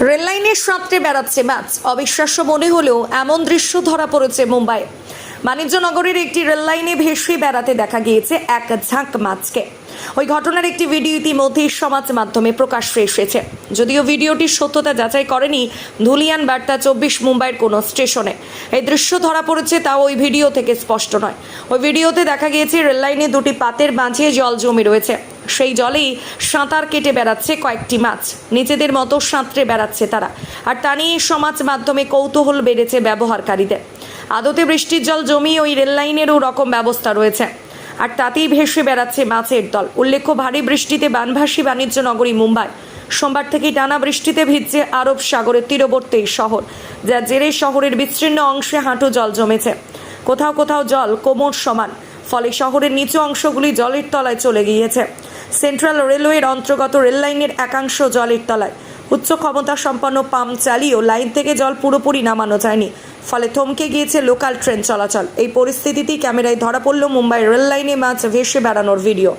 রেললাইনের সাঁতরে বেড়াচ্ছে মাছ অবিশ্বাস্য মনে হলেও এমন দৃশ্য ধরা পড়েছে মুম্বাই। বাণিজ্যনগরের একটি রেললাইনে ভেসে বেড়াতে দেখা গিয়েছে এক ঝাঁক মাছকে। ওই ঘটনার একটি ভিডিও ইতিমধ্যেই সমাজ মাধ্যমে প্রকাশ প্রকাশ্যে এসেছে। যদিও ভিডিওটির সত্যতা যাচাই করেনি ধুলিয়ান বার্তা চব্বিশ মুম্বাইয়ের কোনো স্টেশনে। এই দৃশ্য ধরা পড়েছে তাও ওই ভিডিও থেকে স্পষ্ট নয়। ওই ভিডিওতে দেখা গিয়েছে রেললাইনে দুটি পাতের মাঝে জল জমে রয়েছে। সেই জলেই সাঁতার কেটে বেড়াচ্ছে কয়েকটি মাছ। নিজেদের মতো সাঁতরে বেড়াচ্ছে তারা। আর তা নিয়ে সমাজ মাধ্যমে কৌতূহল বেড়েছে ব্যবহারকারীদের। আদতে বৃষ্টির জল জমিয়ে ওই রেললাইনেরও রকম ব্যবস্থা রয়েছে। আর তাতেই ভেসে বেড়াচ্ছে মাছের দল। উল্লেখ্য, ভারী বৃষ্টিতে বানভাসী বাণিজ্য নগরী মুম্বাই। সোমবার থেকেই টানা বৃষ্টিতে ভিজছে আরব সাগরের তীরবর্তী শহর, যার জেরে শহরের বিস্তীর্ণ অংশে হাঁটু জল জমেছে। কোথাও কোথাও জল কোমর সমান, ফলে শহরের নিচু অংশগুলি জলের তলায় চলে গিয়েছে। সেন্ট্রাল রেলওয়ের অন্তর্গত রেললাইনের একাংশ জলের তলায়। উচ্চ ক্ষমতা সম্পন্ন পাম্প চালিয়েও লাইন থেকে জল পুরোপুরি নামানো যায়নি। ফলে থমকে গিয়েছে লোকাল ট্রেন চলাচল। এই পরিস্থিতিতেই ক্যামেরায় ধরা পড়ল মুম্বাই রেল লাইনে মাছ ভেসে বেড়ানোর ভিডিও।